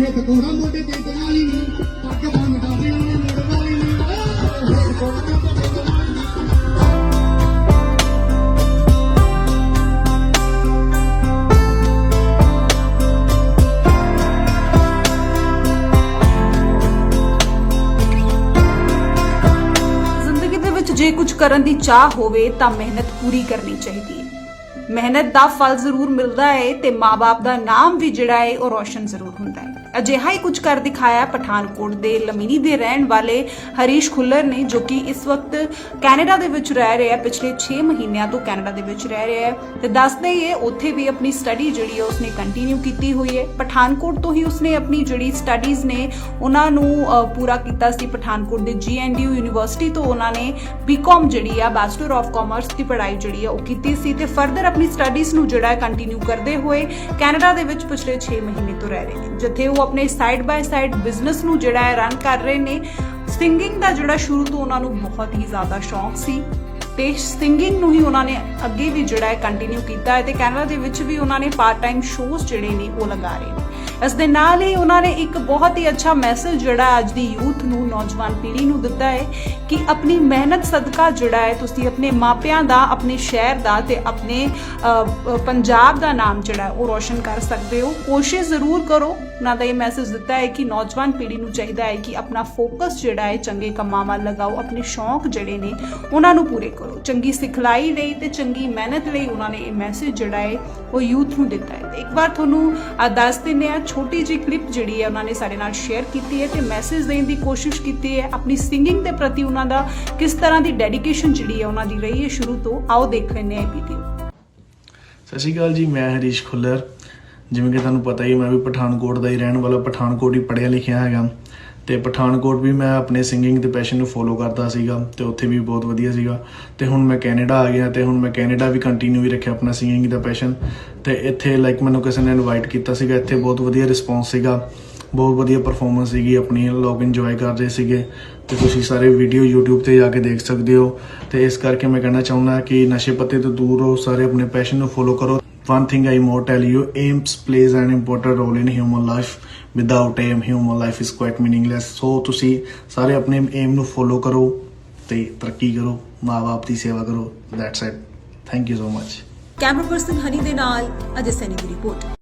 ਹਿੱਕ ਕੋੜਾ ਮੋਢੇ ਤੇ ਇਤਨਾ ਲਈ ਨਹੀਂ ਪੱਗ ਬੰਨ ਦਾ ਵੀ ਉਹਨੇ ਮੁੜਦਾ ਵੀ ਨਹੀਂ ਹਿੱਕ ਕੋੜਾ ਮੋਢੇ ਤੇ ਜੇ ਕੁਝ ਕਰਨ ਦੀ ਚਾਹ ਹੋਵੇ ਤਾਂ ਮਿਹਨਤ ਪੂਰੀ ਕਰਨੀ ਚਾਹੀਦੀ ਹੈ। ਮਿਹਨਤ ਦਾ ਫਲ ਜ਼ਰੂਰ ਮਿਲਦਾ ਹੈ ਤੇ ਮਾਪੇ ਦਾ ਨਾਮ ਵੀ ਜਿਹੜਾ ਹੈ ਉਹ ਰੋਸ਼ਨ ਜ਼ਰੂਰ ਹੁੰਦਾ ਹੈ। ਅਜਿਹਾ ਹੀ ਕੁਝ ਕਰ ਦਿਖਾਇਆ ਪਠਾਨਕੋਟ ਦੇ ਲਮੀਨੀ ਦੇ ਰਹਿਣ ਵਾਲੇ ਹਰੀਸ਼ ਖੁੱਲਰ ਨੇ, ਜੋ ਕਿ ਇਸ ਵਕਤ ਕੈਨੇਡਾ ਦੇ ਵਿੱਚ ਰਹਿ ਰਿਹਾ ਹੈ। ਪਿਛਲੇ 6 ਮਹੀਨਿਆਂ ਤੋਂ ਕੈਨੇਡਾ ਦੇ ਵਿੱਚ ਰਹਿ ਰਿਹਾ ਹੈ ਤੇ ਦੱਸਦੇ ਹੀ ਹੈ ਉੱਥੇ ਵੀ ਆਪਣੀ ਸਟੱਡੀ ਜਿਹੜੀ ਹੈ ਉਸਨੇ ਕੰਟੀਨਿਊ ਕੀਤੀ ਹੋਈ ਹੈ। ਪਠਾਨਕੋਟ ਤੋਂ ਹੀ ਉਸਨੇ ਆਪਣੀ ਜਿਹੜੀ ਸਟੱਡੀਜ਼ ਨੇ ਉਹਨਾਂ ਨੂੰ ਪੂਰਾ ਕੀਤਾ ਸੀ। ਪਠਾਨਕੋਟ ਦੇ ਜੀਐਨਡੀਯੂ ਯੂਨੀਵਰਸਿਟੀ ਤੋਂ ਉਹਨਾਂ ਨੇ ਬੀਕਾਮ ਜਿਹੜੀ ਆ ਬੈਚਲਰ ਆਫ ਕਾਮਰਸ ਦੀ ਪੜ੍ਹਾਈ ਜਿਹੜੀ ਆ, ਉਹ ਕੀਤੀ ਸੀ ਤੇ ਫਰਦਰ ਆਪਣੀ ਸਟੱਡੀਜ਼ ਨੂੰ ਜਿਹੜਾ ਕੰਟੀਨਿਊ ਕਰਦੇ ਹੋਏ ਕੈਨੇਡਾ ਦੇ ਵਿੱਚ ਪਿਛਲੇ 6 ਮਹੀਨੇ ਤੋਂ ਰਹਿ ਰਹੇ ਨੇ। ਜਿੱਥੇ ਉਹ ਆਪਣੇ ਸਾਈਡ ਬਾਏ ਸਾਈਡ ਬਿਜ਼ਨਸ ਨੂੰ ਜਿਹੜਾ ਹੈ ਰਨ ਕਰ ਰਹੇ ਨੇ। ਸਿੰਗਿੰਗ ਦਾ ਜਿਹੜਾ ਸ਼ੁਰੂ ਤੋਂ ਉਹਨਾਂ ਨੂੰ ਬਹੁਤ ਹੀ ਜ਼ਿਆਦਾ ਸ਼ੌਂਕ ਸੀ ਤੇ ਸਿੰਗਿੰਗ ਨੂੰ ਹੀ ਉਹਨਾਂ ਨੇ ਅੱਗੇ ਵੀ ਜਿਹੜਾ ਹੈ ਕੰਟੀਨਿਊ ਕੀਤਾ ਹੈ ਤੇ ਕੈਨੇਡਾ ਦੇ ਵਿੱਚ ਵੀ ਉਹਨਾਂ ਨੇ ਪਾਰਟ ਟਾਈਮ ਸ਼ੋਜ਼ ਜਿਹੜੇ ਨੇ ਉਹ ਲਗਾ ਰਹੇ ਨੇ। ਇਸ ਦੇ ਨਾਲ ਹੀ ਉਹਨਾਂ ਨੇ ਇੱਕ ਬਹੁਤ ਹੀ ਅੱਛਾ ਮੈਸੇਜ ਜਿਹੜਾ ਅੱਜ ਦੀ ਯੂਥ ਨੂੰ, ਨੌਜਵਾਨ ਪੀੜ੍ਹੀ ਨੂੰ ਦਿੱਤਾ ਹੈ ਕਿ ਆਪਣੀ ਮਿਹਨਤ ਸਦਕਾ ਜਿਹੜਾ ਹੈ, ਤੁਸੀਂ ਆਪਣੇ ਮਾਪਿਆਂ ਦਾ, ਆਪਣੇ ਸ਼ਹਿਰ ਦਾ ਤੇ ਆਪਣੇ ਪੰਜਾਬ ਦਾ ਨਾਮ ਜਿਹੜਾ ਉਹ ਰੋਸ਼ਨ ਕਰ ਸਕਦੇ ਹੋ। ਕੋਸ਼ਿਸ਼ ਜ਼ਰੂਰ ਕਰੋ। ਉਹਨਾਂ ਦਾ ਇਹ ਮੈਸੇਜ ਦਿੱਤਾ ਹੈ ਕਿ ਨੌਜਵਾਨ ਪੀੜ੍ਹੀ ਨੂੰ ਚਾਹੀਦਾ ਹੈ ਕਿ ਆਪਣਾ ਫੋਕਸ ਜਿਹੜਾ ਹੈ, ਚੰਗੇ ਕੰਮਾਂ ਵੱਲ ਲਗਾਓ, ਆਪਣੇ ਸ਼ੌਂਕ ਜਿਹੜੇ ਨੇ, ਉਹਨਾਂ ਨੂੰ ਪੂਰੇ ਕਰੋ। ਚੰਗੀ ਸਿਖਲਾਈ ਲਈ ਤੇ ਚੰਗੀ ਮਿਹਨਤ ਲਈ ਉਹਨਾਂ ਨੇ ਇਹ ਮੈਸੇਜ ਜਿਹੜਾ ਹੈ, ਉਹ ਯੂਥ ਨੂੰ ਦਿੱਤਾ ਹੈ। ਤੇ ਇੱਕ ਵਾਰ ਤੁਹਾਨੂੰ ਦੱਸ ਦਿੰਦੇ ਆ ਛੋਟੀ ਜਿਹੀ ਕਲਿੱਪ ਜਿਹੜੀ ਹੈ ਉਹਨਾਂ ਨੇ ਸਾਡੇ ਨਾਲ ਸ਼ੇਅਰ ਕੀਤੀ ਹੈ ਤੇ ਮੈਸੇਜ ਦੇਣ ਦੀ ਕੋਸ਼ਿਸ਼ ਕੀਤੀ ਹੈ। ਆਪਣੀ ਸਿੰਗਿੰਗ ਦੇ ਪ੍ਰਤੀ ਉਹਨਾਂ ਦਾ ਕਿਸ ਤਰ੍ਹਾਂ ਦੀ ਡੈਡੀਕੇਸ਼ਨ ਜਿਹੜੀ ਹੈ ਉਹਨਾਂ ਦੀ ਰਹੀ ਹੈ, ਸ਼ੁਰੂ ਤੋਂ ਆਓ ਦੇਖ ਲੈਂਦੇ ਵੀਡੀਓ ਸਤਿ ਸ਼੍ਰੀ ਅਕਾਲ ਜੀ, ਮੈਂ ਹਰੀਸ਼ ਖੁੱਲਰ। ਜਿਵੇਂ ਕਿ ਤੁਹਾਨੂੰ ਪਤਾ ਹੀ, ਮੈਂ ਵੀ ਪਠਾਨਕੋਟ ਦਾ ਹੀ ਰਹਿਣ ਵਾਲਾ, ਪਠਾਨਕੋਟ ਹੀ ਪੜ੍ਹਿਆ ਲਿਖਿਆ ਹੈਗਾ। ਤੇ ਪਠਾਨਕੋਟ ਵੀ ਮੈਂ ਆਪਣੇ ਸਿੰਗਿੰਗ ਦੇ ਪੈਸ਼ਨ ਨੂੰ ਫੋਲੋ ਕਰਦਾ ਸੀਗਾ ਤੇ ਉੱਥੇ ਵੀ ਬਹੁਤ ਵਧੀਆ ਸੀਗਾ। ਤੇ ਹੁਣ ਮੈਂ ਕੈਨੇਡਾ ਆ ਗਿਆ ਤੇ ਹੁਣ ਮੈਂ ਕੈਨੇਡਾ ਵੀ ਕੰਟੀਨਿਊ ਹੀ ਰੱਖਿਆ ਆਪਣਾ ਸਿੰਗਿੰਗ ਦਾ ਪੈਸ਼ਨ ਤੇ ਇੱਥੇ ਲਾਈਕ ਮੈਨੂੰ ਕਿਸੇ ਨੇ ਇਨਵਾਈਟ ਕੀਤਾ ਸੀਗਾ, ਇੱਥੇ ਬਹੁਤ ਵਧੀਆ ਰਿਸਪੌਂਸ ਸੀਗਾ। ਬਹੁਤ ਵਧੀਆ ਪਰਫਾਰਮੈਂਸ ਸੀਗੀ, ਆਪਣੀ ਲੋਕ ਇੰਜੋਏ ਕਰ ਰਹੇ ਸੀਗੇ। ਤੇ ਤੁਸੀਂ ਸਾਰੇ ਵੀਡੀਓ YouTube ਤੇ ਜਾ ਕੇ ਦੇਖ ਸਕਦੇ ਹੋ। ਤੇ ਇਸ ਕਰਕੇ ਮੈਂ ਕਹਿਣਾ ਚਾਹੁੰਦਾ ਕਿ ਨਸ਼ੇ ਪੱਤੇ ਤੋਂ ਦੂਰ ਰਹੋ, ਸਾਰੇ ਆਪਣੇ ਪੈਸ਼ਨ ਨੂੰ ਫੋਲੋ ਕਰੋ। One thing I more tell you aims plays an important role in human life without aim human life is quite meaningless so ਤੁਸੀਂ ਸਾਰੇ ਆਪਣੇ aim ਨੂੰ ਫੋਲੋ ਕਰੋ ਤੇ ਤਰੱਕੀ ਕਰੋ ਮਾਂ-ਬਾਪ ਦੀ ਸੇਵਾ ਕਰੋ that's it thank you so much camera person Honey ਦੇ ਨਾਲ ਅਜੇ ਸੈਨੀ ਦੀ ਰਿਪੋਰਟ